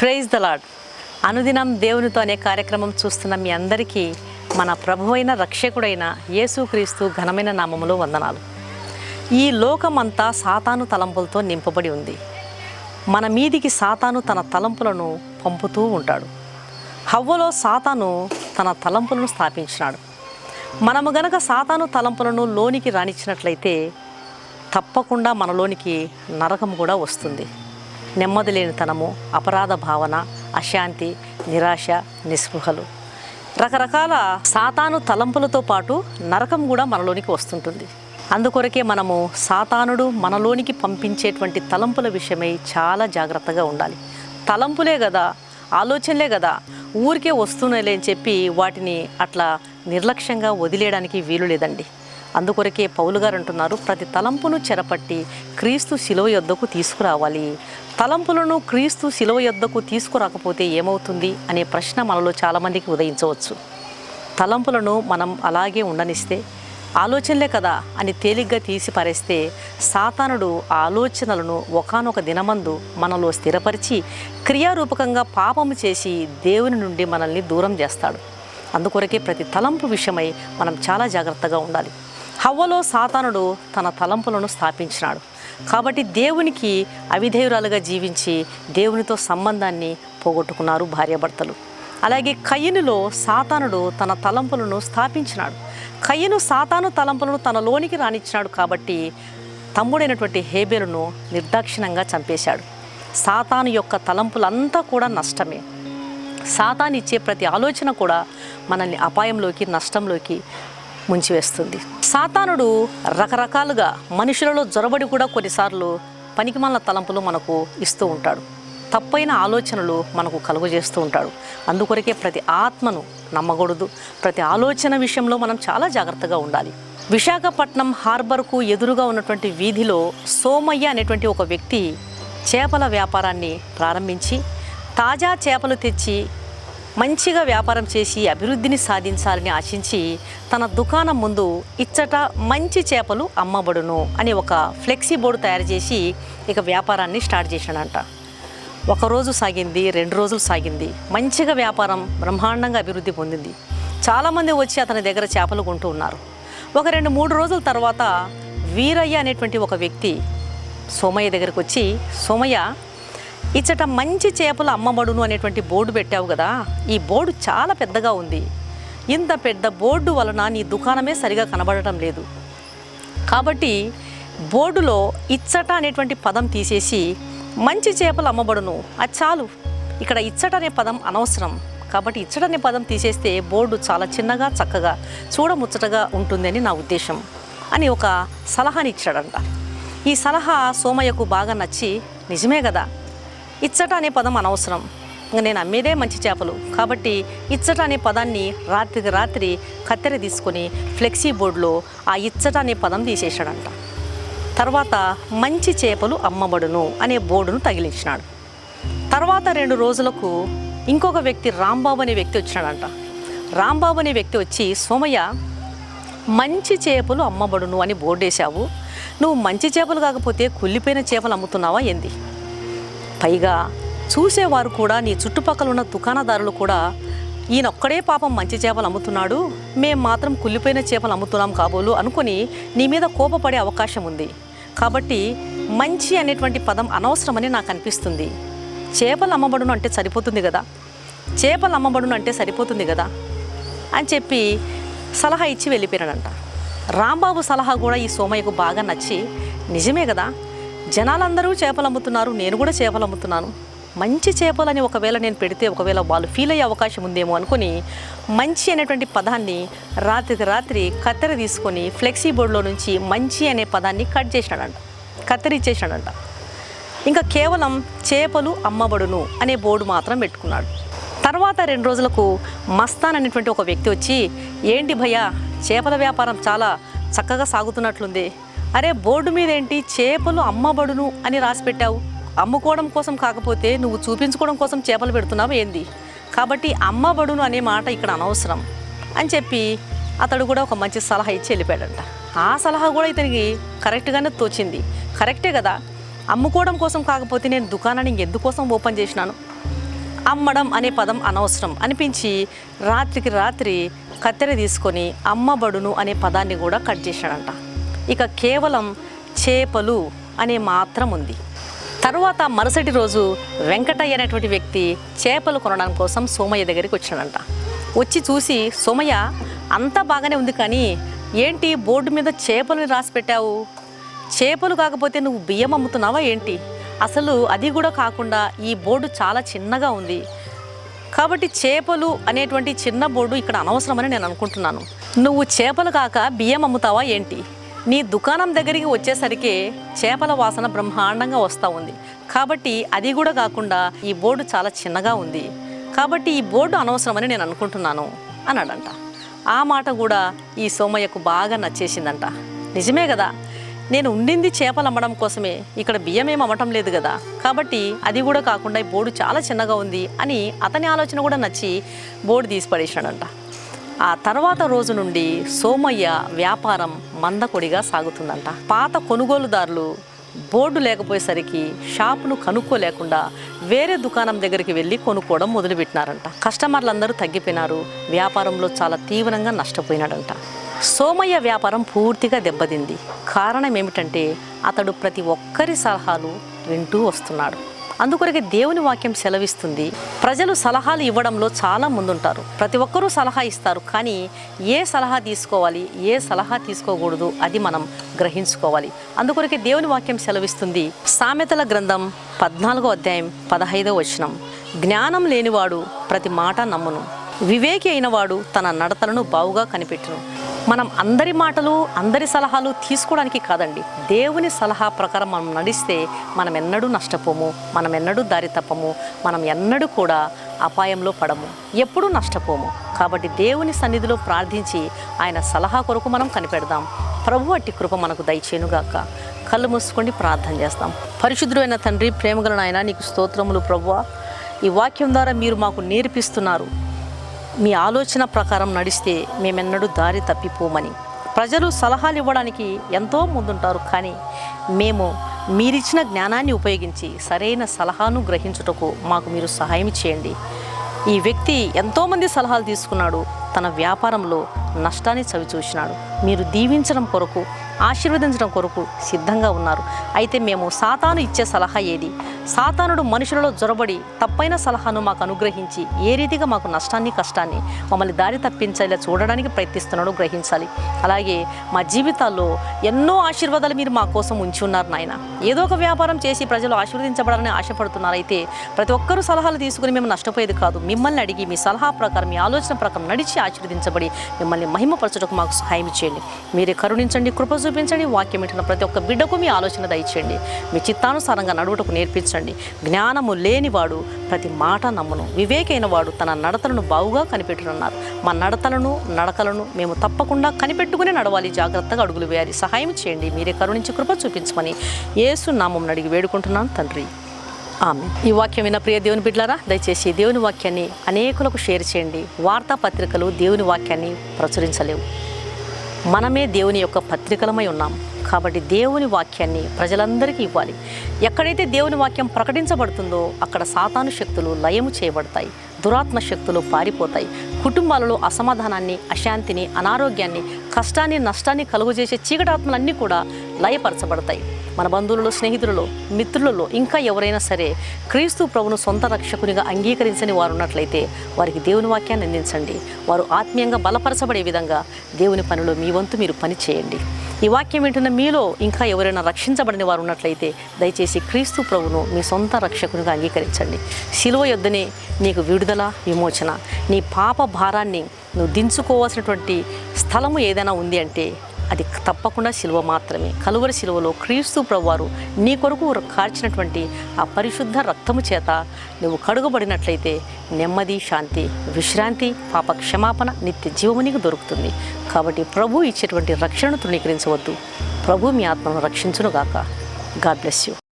Praise the lord అనుదినం దేవునితో అనే కార్యక్రమం చూస్తున్న మీ అందరికీ మన ప్రభువైన రక్షకుడైన యేసుక్రీస్తు ఘనమైన నామములో వందనాలు. ఈ లోకమంతా సాతాను తలంపులతో నింపబడి ఉంది. మన మీదికి సాతాను తన తలంపులను పంపుతూ ఉంటాడు. హవ్వలో సాతాను తన తలంపులను స్థాపించినాడు. మనము గనక సాతాను తలంపులను లోనికి రానిచ్చినట్లయితే తప్పకుండా మనలోనికి నరకం కూడా వస్తుంది. నెమ్మది లేనితనము అపరాధ భావన అశాంతి నిరాశ నిస్పృహలు. రకరకాల సాతాను తలంపులతో పాటు నరకం కూడా మనలోనికి వస్తుంటుంది. అందుకొరకే మనము సాతానుడు మనలోనికి పంపించేటువంటి తలంపుల విషయమై చాలా జాగ్రత్తగా ఉండాలి. తలంపులే కదా ఆలోచనలే కదా ఊరికే వస్తున్నాయిలే అని చెప్పి వాటిని అట్లా నిర్లక్ష్యంగా వదిలేయడానికి వీలు లేదండి. అందుకొరకే పౌలు గారు అంటున్నారు ప్రతి తలంపును చెరపట్టి క్రీస్తు శిలువ యొద్దకు తీసుకురావాలి. తలంపులను క్రీస్తు శిలువ యొద్దకు తీసుకురాకపోతే ఏమవుతుంది అనే ప్రశ్న మనలో చాలామందికి ఉదయించవచ్చు. తలంపులను మనం అలాగే ఉండనిస్తే ఆలోచనలే కదా అని తేలిగ్గా తీసి పారేస్తే సాతానుడు ఆలోచనలను ఒకానొక దినమందు మనలో స్థిరపరిచి క్రియారూపకంగా పాపము చేసి దేవుని నుండి మనల్ని దూరం చేస్తాడు. అందుకొరకే ప్రతి తలంపు విషయమై మనం చాలా జాగ్రత్తగా ఉండాలి. హవ్వలో సాతానుడు తన తలంపులను స్థాపించినాడు. కాబట్టి దేవునికి అవిధేయురాలుగా జీవించి దేవునితో సంబంధాన్ని పోగొట్టుకున్నారు భార్యాభర్తలు. అలాగే కయ్యనులో సాతానుడు తన తలంపులను స్థాపించినాడు. కయ్యను సాతాను తలంపులను తనలోనికి రానిచ్చినాడు కాబట్టి తమ్ముడైనటువంటి హేబేలును నిర్దాక్షిణంగా చంపేశాడు. సాతాను యొక్క తలంపులంతా కూడా నష్టమే. సాతాను ఇచ్చే ప్రతి ఆలోచన కూడా మనల్ని అపాయంలోకి నష్టంలోకి ముంచివేస్తుంది. సాతానుడు రకరకాలుగా మనుషులలో జొరబడి కూడా కొన్నిసార్లు పనికిమాల తలంపులు మనకు ఇస్తూ ఉంటాడు. తప్పైన ఆలోచనలు మనకు కలుగజేస్తూ ఉంటాడు. అందుకొరకే ప్రతి ఆత్మను నమ్మకూడదు. ప్రతి ఆలోచన విషయంలో మనం చాలా జాగ్రత్తగా ఉండాలి. విశాఖపట్నం హార్బర్కు ఎదురుగా ఉన్నటువంటి వీధిలో సోమయ్య అనేటువంటి ఒక వ్యక్తి చేపల వ్యాపారాన్ని ప్రారంభించి తాజా చేపలు తెచ్చి మంచిగా వ్యాపారం చేసి అభివృద్ధిని సాధించాలని ఆశించి తన దుకాణం ముందు ఇచ్చట మంచి చేపలు అమ్మబడును అని ఒక ఫ్లెక్సీ బోర్డు తయారు చేసి ఇక వ్యాపారాన్ని స్టార్ట్ చేశాడంట. ఒక రోజు సాగింది రెండు రోజులు సాగింది. మంచిగా వ్యాపారం బ్రహ్మాండంగా అభివృద్ధి పొందింది. చాలామంది వచ్చి అతని దగ్గర చేపలు కొంటూ ఉన్నారు. ఒక రెండు మూడు రోజుల తర్వాత వీరయ్య అనేటువంటి ఒక వ్యక్తి సోమయ్య దగ్గరకు వచ్చి సోమయ్య ఇచ్చట మంచి చేపలు అమ్మబడును అనేటువంటి బోర్డు పెట్టావు కదా ఈ బోర్డు చాలా పెద్దగా ఉంది. ఇంత పెద్ద బోర్డు వలన నీ దుకాణమే సరిగా కనబడటం లేదు. కాబట్టి బోర్డులో ఇచ్చట అనేటువంటి పదం తీసేసి మంచి చేపలు అమ్మబడును అది చాలు. ఇక్కడ ఇచ్చట అనే పదం అనవసరం. కాబట్టి ఇచ్చట అనే పదం తీసేస్తే బోర్డు చాలా చిన్నగా చక్కగా చూడముచ్చటగా ఉంటుందని నా ఉద్దేశం అని ఒక సలహాని ఇచ్చాడంట ఈ సలహా సోమయ్యకు బాగా నచ్చి నిజమే కదా? ఇచ్చట అనే పదం అనవసరం. నేను అమ్మేదే మంచి చేపలు. కాబట్టి ఇచ్చట అనే పదాన్ని రాత్రికి రాత్రి కత్తెర తీసుకొని ఫ్లెక్సీ బోర్డులో ఆ ఇచ్చట అనే పదం తీసేశాడంట. తర్వాత మంచి చేపలు అమ్మబడును అనే బోర్డును తగిలించినాడు. తర్వాత రెండు రోజులకు ఇంకొక వ్యక్తి రాంబాబు అనే వ్యక్తి వచ్చినాడంట. రాంబాబు అనే వ్యక్తి వచ్చి సోమయ్య మంచి చేపలు అమ్మబడును అని బోర్డు వేశావు నువ్వు మంచి చేపలు కాకపోతే కుళ్ళిపోయిన చేపలు అమ్ముతున్నావా ఏంది? పైగా చూసేవారు కూడా నీ చుట్టుపక్కల ఉన్న దుకాణదారులు కూడా ఈయనొక్కడే పాపం మంచి చేపలు అమ్ముతున్నాడు మేము మాత్రం కుళ్ళిపోయిన చేపలు అమ్ముతున్నాం కాబోలు అనుకొని నీ మీద కోపపడే అవకాశం ఉంది. కాబట్టి మంచి అనేటువంటి పదం అనవసరమని నాకు అనిపిస్తుంది. చేపలు అమ్మబడును అంటే సరిపోతుంది కదా? చేపలు అమ్మబడును అంటే సరిపోతుంది కదా? అని చెప్పి సలహా ఇచ్చి వెళ్ళిపోయాడంట రాంబాబు సలహా కూడా ఈ సోమయ్యకు బాగా నచ్చి నిజమే కదా? జనాలందరూ చేపలు అమ్ముతున్నారు నేను కూడా చేపలు అమ్ముతున్నాను మంచి చేపలని ఒకవేళ నేను పెడితే ఒకవేళ వాళ్ళు ఫీల్ అయ్యే అవకాశం ఉందేమో అనుకుని మంచి అనేటువంటి పదాన్ని రాత్రికి రాత్రి కత్తెర తీసుకొని ఫ్లెక్సీ బోర్డులో నుంచి మంచి అనే పదాన్ని కట్ చేసినాడంట. కత్తెర ఇచ్చేసాడంట ఇంకా కేవలం చేపలు అమ్మబడును అనే బోర్డు మాత్రం పెట్టుకున్నాడు. తర్వాత రెండు రోజులకు మస్తాన్ అనేటువంటి ఒక వ్యక్తి వచ్చి ఏంటి భయ్యా చేపల వ్యాపారం చాలా చక్కగా సాగుతున్నట్లుంది. అరే బోర్డు మీద ఏంటి చేపలు అమ్మబడును అని రాసి పెట్టావు. అమ్ముకోవడం కోసం కాకపోతే నువ్వు చూపించుకోవడం కోసం చేపలు పెడుతున్నావు ఏంది? కాబట్టి అమ్మబడును అనే మాట ఇక్కడ అనవసరం అని చెప్పి అతడు కూడా ఒక మంచి సలహా ఇచ్చి వెళ్ళిపోయాడంట. ఆ సలహా కూడా ఇతనికి కరెక్ట్గానే తోచింది. కరెక్టే కదా? అమ్ముకోవడం కోసం కాకపోతే నేను దుకాణాన్ని ఎందుకోసం ఓపెన్ చేసినాను? అమ్మడం అనే పదం అనవసరం అనిపించి రాత్రికి రాత్రి కత్తెర తీసుకొని అమ్మబడును అనే పదాన్ని కూడా కట్ చేశాడంట. ఇక కేవలం చేపలు అనే మాత్రం ఉంది. తర్వాత మరుసటి రోజు వెంకటయ్య అనేటువంటి వ్యక్తి చేపలు కొనడం కోసం సోమయ్య దగ్గరికి వచ్చాడంట వచ్చి చూసి సోమయ్య అంతా బాగానే ఉంది కానీ ఏంటి బోర్డు మీద చేపలని రాసి పెట్టావు? చేపలు కాకపోతే నువ్వు బియ్యం అమ్ముతున్నావా ఏంటి? అసలు అది కూడా కాకుండా ఈ బోర్డు చాలా చిన్నగా ఉంది. కాబట్టి చేపలు అనేటువంటి చిన్న బోర్డు ఇక్కడ అనవసరమని నేను అనుకుంటున్నాను. నువ్వు చేపలు కాక బియ్యం అమ్ముతావా ఏంటి? నీ దుకాణం దగ్గరికి వచ్చేసరికి చేపల వాసన బ్రహ్మాండంగా వస్తూ ఉంది. కాబట్టి అది కూడా కాకుండా ఈ బోర్డు చాలా చిన్నగా ఉంది. కాబట్టి ఈ బోర్డు అనవసరమని నేను అనుకుంటున్నాను అన్నాడంట. ఆ మాట కూడా ఈ సోమయ్యకు బాగా నచ్చేసిందంట. నిజమే కదా? నేను ఉండింది చేపలు అమ్మడం కోసమే. ఇక్కడ బియ్యం ఏం అమ్మటం లేదు కదా? కాబట్టి అది కూడా కాకుండా ఈ బోర్డు చాలా చిన్నగా ఉంది అని అతని ఆలోచన కూడా నచ్చి బోర్డు తీసి పడేశాడంట ఆ తర్వాత రోజు నుండి సోమయ్య వ్యాపారం మందకొడిగా సాగుతుందంట. పాత కొనుగోలుదారులు బోర్డు లేకపోయేసరికి షాపును కనుక్కోలేకుండా వేరే దుకాణం దగ్గరికి వెళ్ళి కొనుక్కోవడం మొదలుపెట్టినారంట. కస్టమర్లందరూ తగ్గిపోయినారు. వ్యాపారంలో చాలా తీవ్రంగా నష్టపోయినాడంట. సోమయ్య వ్యాపారం పూర్తిగా దెబ్బతింది. కారణం ఏమిటంటే అతడు ప్రతి ఒక్కరి సలహాలు వింటూ వస్తున్నాడు. అందుకొరకే దేవుని వాక్యం సెలవిస్తుంది. ప్రజలు సలహాలు ఇవ్వడంలో చాలా ముందుంటారు. ప్రతి ఒక్కరూ సలహా ఇస్తారు. కానీ ఏ సలహా తీసుకోవాలి? ఏ సలహా తీసుకోకూడదు? అది మనం గ్రహించుకోవాలి. అందుకొరకే దేవుని వాక్యం సెలవిస్తుంది. సామెతల గ్రంథం పద్నాలుగో అధ్యాయం పదహైదో వచనం. జ్ఞానం లేనివాడు ప్రతి మాట నమ్మును. వివేకి అయినవాడు తన నడతలను బావుగా కనిపెట్టును. మనం అందరి మాటలు అందరి సలహాలు తీసుకోవడానికి కాదండి. దేవుని సలహా ప్రకారం మనం నడిస్తే మనం ఎన్నడూ నష్టపోము మనం ఎన్నడూ దారి తప్పము మనం ఎన్నడూ కూడా అపాయంలో పడము ఎప్పుడూ నష్టపోము. కాబట్టి దేవుని సన్నిధిలో ప్రార్థించి ఆయన సలహా కొరకు మనం కనిపెడదాం. ప్రభు అట్టి కృప మనకు దయచేనుగాక కళ్ళు మూసుకొని ప్రార్థన చేస్తాం. పరిశుద్ధుడైన తండ్రి ప్రేమగల నాయన నీకు స్తోత్రములు ప్రభువ. ఈ వాక్యం ద్వారా మీరు మాకు నేర్పిస్తున్నారు. మీ ఆలోచన ప్రకారం నడిస్తే మేమెన్నడూ దారి తప్పిపోమని. ప్రజలు సలహాలు ఇవ్వడానికి ఎంతో ముందుంటారు కానీ మేము మీరిచ్చిన జ్ఞానాన్ని ఉపయోగించి సరైన సలహాను గ్రహించుటకు మాకు మీరు సహాయం చేయండి. ఈ వ్యక్తి ఎంతోమంది సలహాలు తీసుకున్నాడు తన వ్యాపారంలో నష్టాన్ని చవిచూసినాడు మీరు దీవించడం కొరకు ఆశీర్వదించడం కొరకు సిద్ధంగా ఉన్నారు. అయితే మేము సాతాను ఇచ్చే సలహా ఏది? సాతానుడు మనుషులలో జొరబడి తప్పైన సలహాను మాకు అనుగ్రహించి ఏ రీతిగా మాకు నష్టాన్ని కష్టాన్ని మమ్మల్ని దారి తప్పించేలా చూడడానికి ప్రయత్నిస్తున్నాడో గ్రహించాలి. అలాగే మా జీవితాల్లో ఎన్నో ఆశీర్వాదాలు మీరు మా కోసం ఉంచి ఉన్నారు నాయన. ఏదో ఒక వ్యాపారం చేసి ప్రజలు ఆశీర్వదించబడాలని ఆశపడుతున్నారు అయితే ప్రతి ఒక్కరూ సలహాలు తీసుకుని మేము నష్టపోయేది కాదు. మిమ్మల్ని అడిగి మీ సలహా ప్రకారం మీ ఆలోచన ప్రకారం నడిచి ఆశీర్వదించబడి మిమ్మల్ని మహిమపరచుటకు మాకు సహాయం చేయండి. మీరే కరుణించండి కృపజు చూపించండి వాక్యం వింటున్న ప్రతి ఒక్క బిడ్డకు మీ ఆలోచన దయచేయండి. మీ చిత్తానుసారంగా నడువుటకు నేర్పించండి. జ్ఞానము లేనివాడు ప్రతి మాట నమ్మును. వివేకైన వాడు తన నడతలను బావుగా కనిపెట్టునున్నారు. మా నడతలను నడకలను మేము తప్పకుండా కనిపెట్టుకుని నడవాలి. జాగ్రత్తగా అడుగులు వేయాలి. సహాయం చేయండి. మీరే కరుణించి కృప చూపించమని యేసు నామం అడిగి వేడుకుంటున్నాను తండ్రి. ఆమె ఈ వాక్యం విన్న ప్రియ దేవుని బిడ్డలారా దయచేసి దేవుని వాక్యాన్ని అనేకులకు షేర్ చేయండి. వార్తాపత్రికలు దేవుని వాక్యాన్ని ప్రచురించలేవు. మనమే దేవుని యొక్క పత్రికలమై ఉన్నాం. కాబట్టి దేవుని వాక్యాన్ని ప్రజలందరికీ ఇవ్వాలి. ఎక్కడైతే దేవుని వాక్యం ప్రకటించబడుతుందో అక్కడ సాతాను శక్తులు లయము చేయబడతాయి. దురాత్మ శక్తులు పారిపోతాయి. కుటుంబాలలో అసమాధానాన్ని అశాంతిని అనారోగ్యాన్ని కష్టాన్ని నష్టాన్ని కలుగజేసే చీకటాత్మలన్నీ కూడా లయపరచబడతాయి. మన బంధువులలో స్నేహితులలో మిత్రులలో ఇంకా ఎవరైనా సరే క్రీస్తు ప్రభును సొంత రక్షకునిగా అంగీకరించని వారు ఉన్నట్లయితే వారికి దేవుని వాక్యాన్ని అందించండి. వారు ఆత్మీయంగా బలపరచబడే విధంగా దేవుని పనిలో మీ వంతు మీరు పని చేయండి ఈ వాక్యం వింటున్న మీలో ఇంకా ఎవరైనా రక్షించబడిన వారు ఉన్నట్లయితే దయచేసి క్రీస్తు ప్రభును మీ సొంత రక్షకునిగా అంగీకరించండి. శిలువ యొద్దనే నీకు విడుదల విమోచన. నీ పాప భారాన్ని నువ్వు దించుకోవాల్సినటువంటి స్థలము ఏదైనా ఉంది అంటే అది తప్పకుండా శిలువ మాత్రమే. కలువరి శిలువలో క్రీస్తు ప్రభువారు నీ కొరకు కార్చినటువంటి ఆ పరిశుద్ధ రక్తము చేత నువ్వు కడుగబడినట్లయితే నెమ్మది శాంతి విశ్రాంతి పాప క్షమాపణ నిత్య జీవము నీకు దొరుకుతుంది. కాబట్టి ప్రభు ఇచ్చేటువంటి రక్షణను తృణీకరించవద్దు. ప్రభు మీ ఆత్మను రక్షించునుగాక. God bless you.